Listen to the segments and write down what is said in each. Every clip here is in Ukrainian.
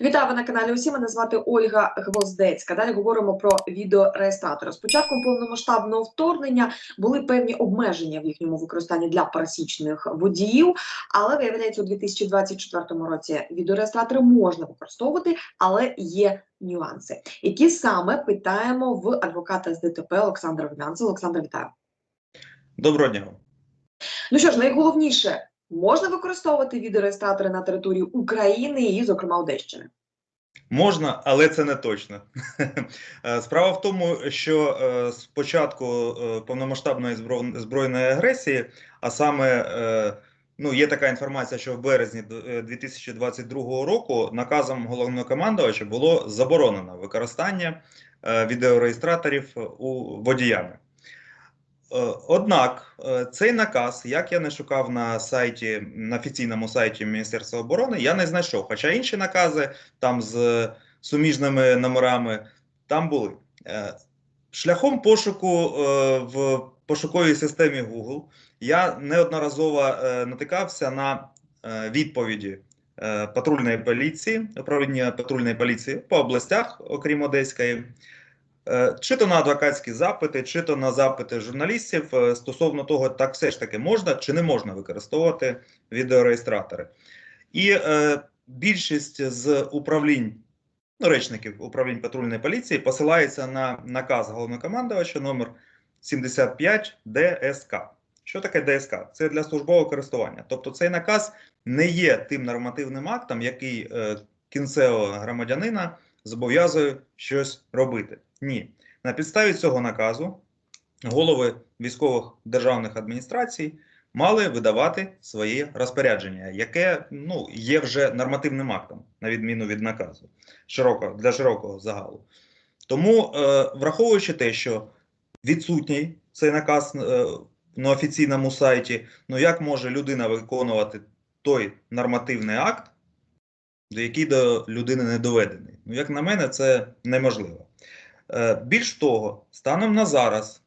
Вітаю ви на каналі. Усі мене звати Ольга Гвоздецька. Далі говоримо про відеореєстратори. З початком повномасштабного вторгнення були певні обмеження в їхньому використанні для пересічних водіїв, але виявляється, у 2024 році відеореєстратори можна використовувати, але є нюанси. Які саме питаємо в адвоката з ДТП Олександра Румянцева. Олександр, вітаю. Доброго дня. Ну що ж, найголовніше. Можна використовувати відеореєстратори на території України і, зокрема, Одещини. Можна, але це не точно. Е, Справа в тому, що е, з початку е, повномасштабної збройної агресії, а саме е, ну, є така інформація, що в березні д- е, 2022 року наказом головнокомандувача було заборонено використання е, відеореєстраторів у водіями. Е, Однак е, цей наказ, як я не шукав на сайті, на офіційному сайті Міністерства оборони, я не знайшов. Хоча інші накази там з суміжними номерами там були. Е, Шляхом пошуку в пошуковій системі Google я неодноразово натикався на відповіді патрульної поліції, управління патрульної поліції по областях, окрім Одеської. Е, Чи то на адвокатські запити, чи то на запити журналістів е, стосовно того, так все ж таки можна чи не можна використовувати відеореєстратори. І е, більшість з управлінь, ну, речників управлінь патрульної поліції посилається на наказ головнокомандувача номер 75 ДСК. Що таке ДСК? Це для службового користування. Тобто цей наказ не є тим нормативним актом, який е, кінцевого громадянина зобов'язує щось робити. Ні. На підставі цього наказу голови військових державних адміністрацій мали видавати свої розпорядження, яке ну, є вже нормативним актом, на відміну від наказу широко, для широкого загалу. Тому, е, враховуючи те, що відсутній цей наказ е, на офіційному сайті, ну як може людина виконувати той нормативний акт, до який до людини не доведений? Ну, як на мене, це неможливо. Е, Більш того, станом на зараз,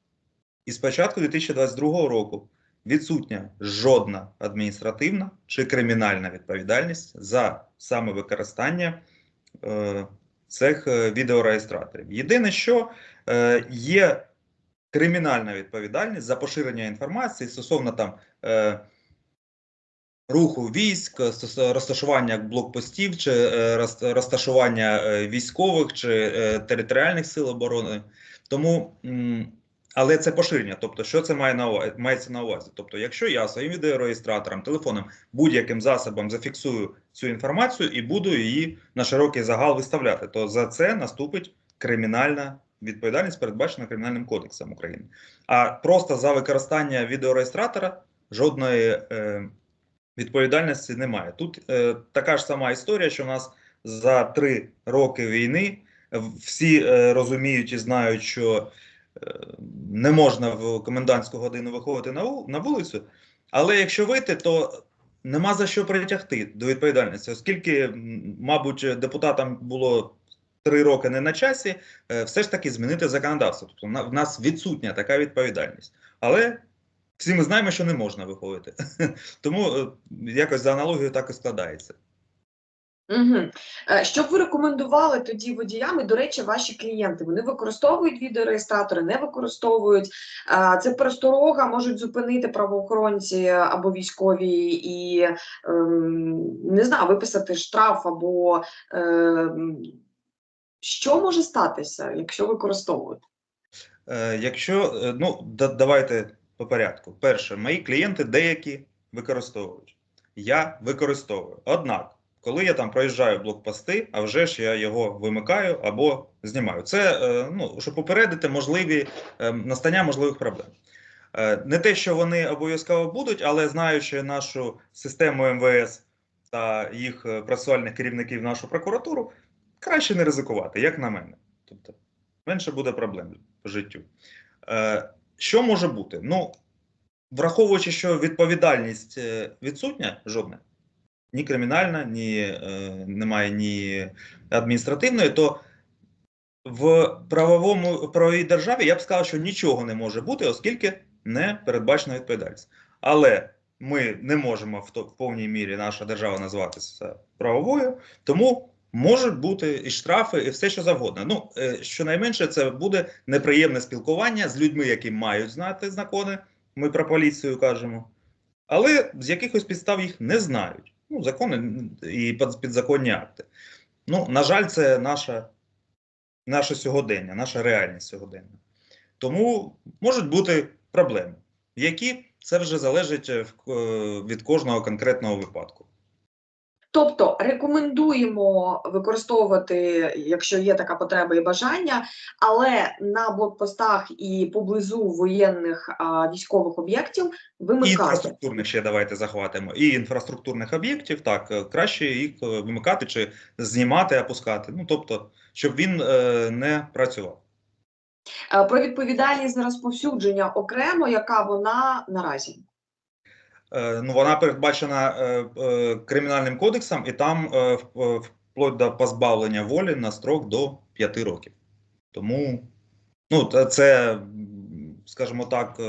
і з початку 2022 року, відсутня жодна адміністративна чи кримінальна відповідальність за саме використання е, цих е, відеореєстраторів. Єдине, що є кримінальна відповідальність за поширення інформації стосовно там. Руху військ, розташування блокпостів, чи е, розташування е, військових чи е, територіальних сил оборони. Тому, але це поширення. Тобто, що це має на увазі, мається на увазі? Тобто, якщо я своїм відеореєстратором, телефоном, будь-яким засобом зафіксую цю інформацію і буду її на широкий загал виставляти, то за це наступить кримінальна відповідальність, передбачена Кримінальним кодексом України. А просто за використання відеореєстратора жодної. Відповідальності немає. Тут е, така ж сама історія, що в нас за три роки війни всі е, розуміють і знають, що е, не можна в комендантську годину виходити на, на вулицю, але якщо вийти, то нема за що притягти до відповідальності, оскільки, мабуть, депутатам було. Три роки не на часі, е, все ж таки змінити законодавство. Тобто на- в нас відсутня така відповідальність. Але всі ми знаємо, що не можна виходити. Тому е, якось за аналогією так і складається. Угу. Що б ви рекомендували тоді водіям? І, до речі, ваші клієнти вони використовують відеореєстратори, не використовують. Е, Це пересторога можуть зупинити правоохоронці або військові і ем, не знаю, виписати штраф або ем, що може статися, якщо використовують? Е, Якщо ну давайте по порядку. Перше, мої клієнти деякі використовують. Я використовую. Однак, коли я там проїжджаю блокпости, а вже ж я його вимикаю або знімаю. Це е, ну, щоб попередити можливі е, настання можливих проблем. Е, Не те, що вони обов'язково будуть, але знаючи нашу систему МВС та їх процесуальних керівників, нашу прокуратуру, краще не ризикувати, як на мене. Тобто менше буде проблем по життю. Що може бути? Ну, враховуючи, що відповідальність е, відсутня, жодна, ні кримінальна, ні е, немає ні адміністративної, то в правовому правовій державі я б сказав, що нічого не може бути, оскільки не передбачена відповідальність. Але ми не можемо в, то, в повній мірі наша держава назватися правовою, тому Можуть бути і штрафи, і все, що завгодно. Ну, е, щонайменше, це буде неприємне спілкування з людьми, які мають знати закони. Ми про поліцію кажемо, але з якихось підстав їх не знають. Ну, закони і підзаконні акти. Ну, на жаль, це наша, наше сьогодення, наша реальність сьогодення. Тому можуть бути проблеми, які це вже залежить е, е, від кожного конкретного випадку. Тобто рекомендуємо використовувати, якщо є така потреба і бажання, але на блокпостах і поблизу воєнних а, військових об'єктів І вимикати. інфраструктурних ще давайте захватимо. І інфраструктурних об'єктів, так, е, краще їх е, вимикати чи знімати, опускати. Ну, тобто, щоб він е, не працював. Е, Про відповідальність за розповсюдження окремо, яка вона наразі. Е, ну, вона передбачена е, е, кримінальним кодексом, і там вплоть до позбавлення волі на строк до 5 років. Тому ну, це, скажімо так,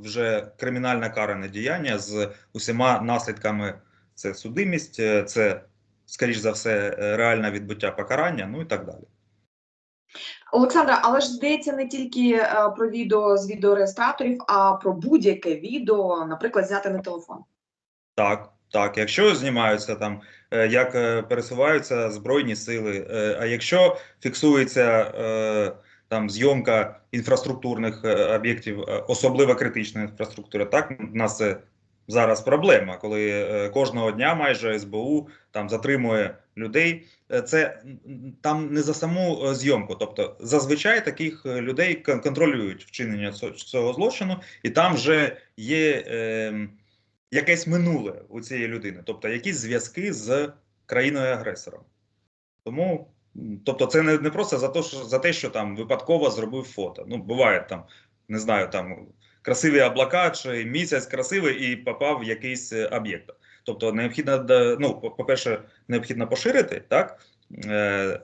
вже кримінальне каране діяння з усіма наслідками. Це судимість, це, скоріш за все, реальне відбуття покарання, ну і так далі. Олександра, але ж здається не тільки е, про відео з відеореєстраторів, а про будь-яке відео, наприклад, зняти на телефон. Так, так. Якщо знімаються там, е, як е, пересуваються збройні сили, а якщо фіксується там зйомка інфраструктурних об'єктів, особливо критична інфраструктура, так у нас це зараз проблема, коли е, кожного дня майже СБУ там затримує людей. Е, Це там не за саму е, зйомку, тобто зазвичай таких людей контролюють вчинення цього злочину, і там вже є. Е, якесь минуле у цієї людини, тобто якісь зв'язки з країною-агресором. Тому, тобто, це не, не просто за те, що, за те, що там випадково зробив фото. Ну, буває там, не знаю, там красиві облака чи місяць красивий і попав в якийсь е, об'єкт. Тобто, необхідно, ну, по- по-перше, необхідно поширити, так? Е,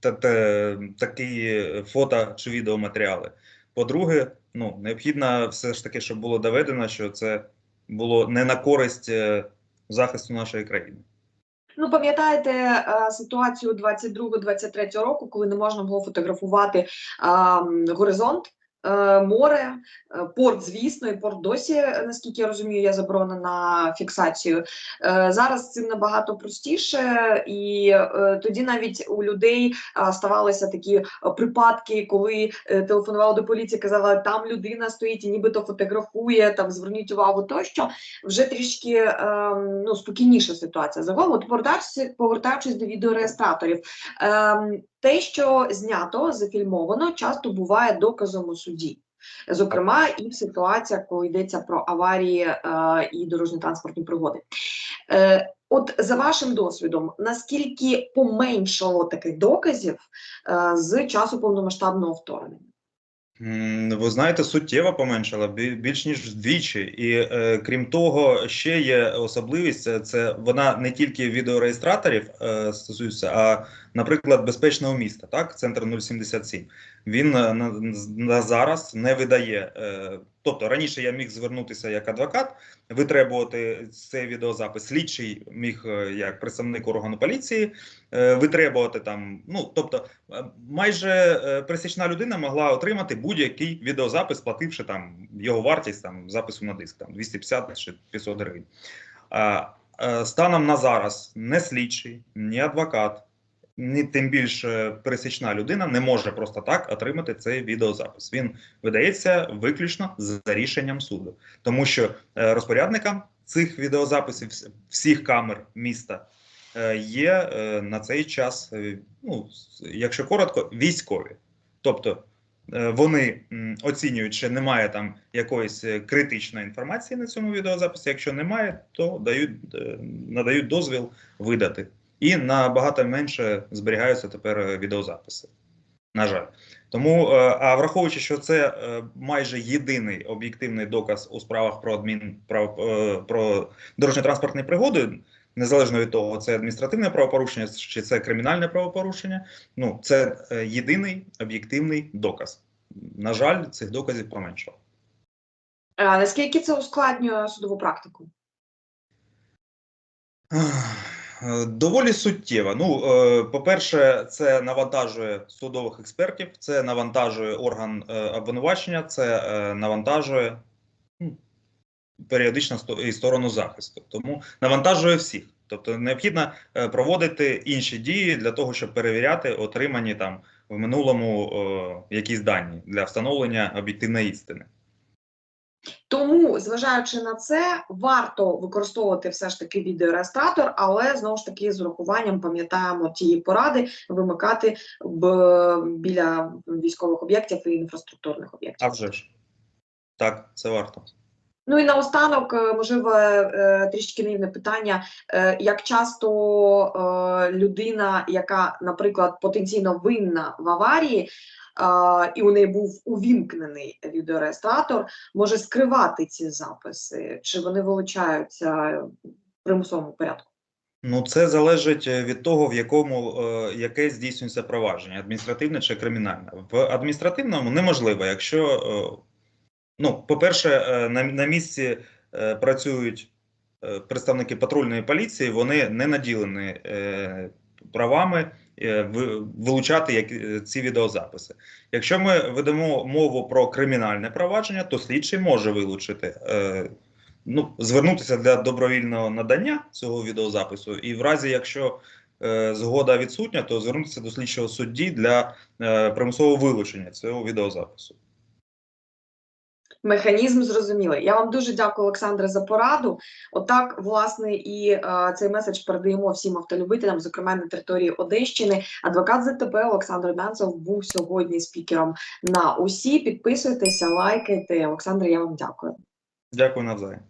та, та, такі фото чи відеоматеріали. По-друге, ну, необхідно все ж таки, щоб було доведено, що це було не на користь е, захисту нашої країни. Ну, пам'ятаєте е, ситуацію 22-23 року, коли не можна було фотографувати е, м, горизонт, е, море, е, порт, звісно, і порт досі, е, наскільки я розумію, є заборона на фіксацію. Е, зараз цим набагато простіше, і е, тоді навіть у людей е, ставалися такі е, припадки, коли е, телефонували до поліції, казали, там людина стоїть і нібито фотографує, там зверніть увагу тощо вже трішки ну, спокійніша ситуація. Загалом, повертаючись до відеореєстраторів, ем, те, що знято, зафільмовано, часто буває доказом у суді. Зокрема, і в ситуаціях, коли йдеться про аварії е, і дорожньо-транспортні пригоди. Е, от за вашим досвідом, наскільки поменшало таких доказів е, з часу повномасштабного вторгнення? Ви знаєте, суттєво поменшала більш ніж вдвічі. І е, крім того, ще є особливість: це, це вона не тільки відеореєстраторів е, стосується, а, наприклад, безпечного міста, так, центр 077. Він е, на, зараз не видає. Е, тобто раніше я міг звернутися як адвокат, витребувати цей відеозапис. Слідчий міг е, як представник органу поліції витребувати там. Ну тобто, майже пересічна людина могла отримати будь-який відеозапис, плативши там його вартість там запису на диск, там 250 чи 500 гривень. Станом на зараз не слідчий, ні адвокат, ні тим більше пересічна людина не може просто так отримати цей відеозапис. Він видається виключно за рішенням суду, тому що е, розпорядникам цих відеозаписів всіх камер міста е, є е, на цей час, ну якщо коротко, військові. Тобто вони оцінюють, чи немає там якоїсь критичної інформації на цьому відеозаписі. Якщо немає, то дають надають дозвіл видати. І набагато менше зберігаються тепер е, відеозаписи. На жаль. Тому, е, а враховуючи, що це е, майже єдиний об'єктивний доказ у справах про адмін про, про дорожньо-транспортні пригоди, незалежно від того, це адміністративне правопорушення чи це кримінальне правопорушення. Ну це єдиний об'єктивний доказ. На жаль, цих доказів поменшало. А наскільки це ускладнює судову практику? Е, Доволі суттєва. Ну, е, по-перше, це навантажує судових експертів, це навантажує орган е, обвинувачення, це навантажує ну, періодично і сторону захисту. Тому навантажує всіх. Тобто необхідно проводити інші дії для того, щоб перевіряти отримані там в минулому якісь дані для встановлення об'єктивної істини. Тому, зважаючи на це, варто використовувати все ж таки відеореєстратор, але знову ж таки з урахуванням пам'ятаємо тієї поради вимикати б- біля військових об'єктів і інфраструктурних об'єктів. А вже ж так, це варто. Ну і наостанок, е, можливо, е, трішки наївне питання: Е, як часто людина, яка, наприклад, потенційно винна в аварії, і у неї був увімкнений відеореєстратор, може скривати ці записи, чи вони вилучаються в примусовому порядку? Ну, це залежить е, від того, в якому е, яке здійснюється провадження, адміністративне чи кримінальне. В адміністративному неможливо, якщо е, ну, по-перше, на, на місці працюють представники патрульної поліції, вони не наділені правами вилучати як, е, ці відеозаписи. Якщо ми ведемо мову про кримінальне провадження, то слідчий може вилучити. Е, ну, звернутися для добровільного надання цього відеозапису, і в разі, якщо е, згода відсутня, то звернутися до слідчого судді для е, примусового вилучення цього відеозапису. Механізм зрозумілий. Я вам дуже дякую, Олександре, за пораду. Отак, власне, і е, цей меседж передаємо всім автолюбителям, зокрема на території Одещини. Адвокат ЗТП Олександр Данцев був сьогодні спікером на усі. Підписуйтеся, лайкайте. Олександре, я вам дякую. Дякую навзаєм.